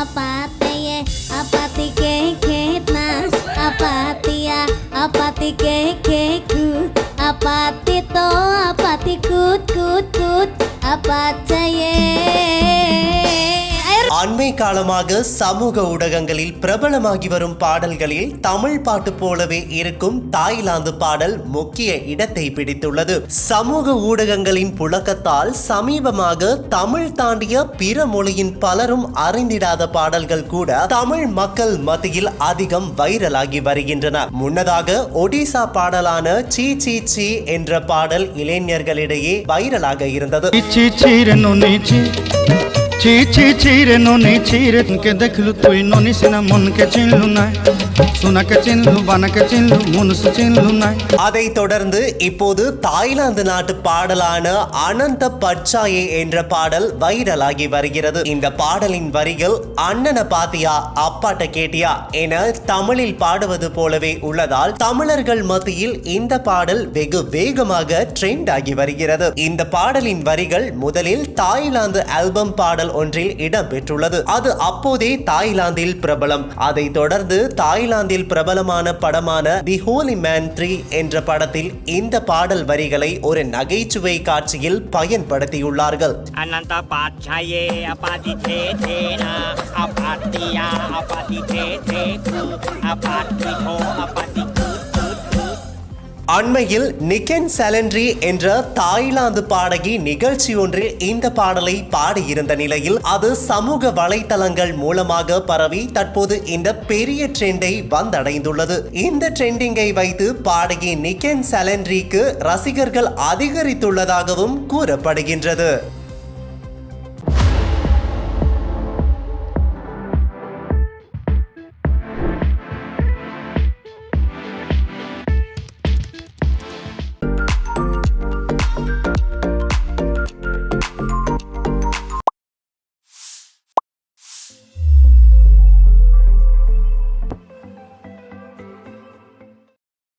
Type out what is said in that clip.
apateye apati ke ketna apatia apati ke keku apati to apati kut kut apataye Air அண்மை காலமாக சமூக ஊடகங்களில் பிரபலமாகி வரும் பாடல்களில் தமிழ் பாட்டு போலவே இருக்கும் தாய்லாந்து பாடல் முக்கிய இடத்தை பிடித்துள்ளது. சமூக ஊடகங்களின் புழக்கத்தால் சமீபமாக தமிழ் தாண்டிய பிற மொழியின் பலரும் அறிந்திடாத பாடல்கள் கூட தமிழ் மக்கள் மத்தியில் அதிகம் வைரலாகி வருகின்றன. முன்னதாக ஒடிசா பாடலான சீ சீ சீ என்ற பாடல் இளைஞர்களிடையே வைரலாக இருந்தது. ছি ছিরে ননি ছি ছি ছি ছিরে ননি ছিরে কে দেখলু তুই ননি সিনা মনকে চিনলু না সোনাকে চিনলু বানাকে চিনলু মনুষ চিনলু না அதைத் தொடர்ந்து இப்போது தாய்லாந்து நாட்டு பாடலான அனந்த பச்சாயே என்ற பாடல் வைரலாகி வருகிறது இந்த பாடலின் வரிகள் அண்ணனை பாத்தியா அப்பாட்ட கேட்டியா என தமிழில் பாடுவது போலவே உள்ளதால் தமிழர்கள் மத்தியில் இந்த பாடல் வெகு வேகமாக ட்ரெண்ட் ஆகி வருகிறது இந்த பாடலின் வரிகள் முதலில் தாய்லாந்து ஆல்பம் பாடல் ஒன்றில் இடம்பெற்றுள்ளது. அது அப்போதே தாய்லாந்தில் பிரபலம். அதைத் தொடர்ந்து தாய்லாந்தில் பிரபலமான படமான தி ஹோலி மேன் த்ரீ என்ற படத்தில் இந்த பாடல் வரிகளை ஒரு நகைச்சுவை காட்சியில் பயன்படுத்தியுள்ளார்கள். அனந்தா பாட்சாயே தே தே தே அபாதி ஹோ அபாதி அண்மையில் நிக்கென் செலன்ட்ரி என்ற தாய்லாந்து பாடகி நிகழ்ச்சி ஒன்றில் இந்த பாடலை பாடியிருந்த நிலையில் அது சமூக வலைதளங்கள் மூலமாக பரவி தற்போது இந்த பெரிய ட்ரெண்டை வந்தடைந்துள்ளது. இந்த ட்ரெண்டிங்கை வைத்து பாடகி நிக்கென் செலன்ட்ரிக்கு ரசிகர்கள் அதிகரித்துள்ளதாகவும் கூறப்படுகின்றது.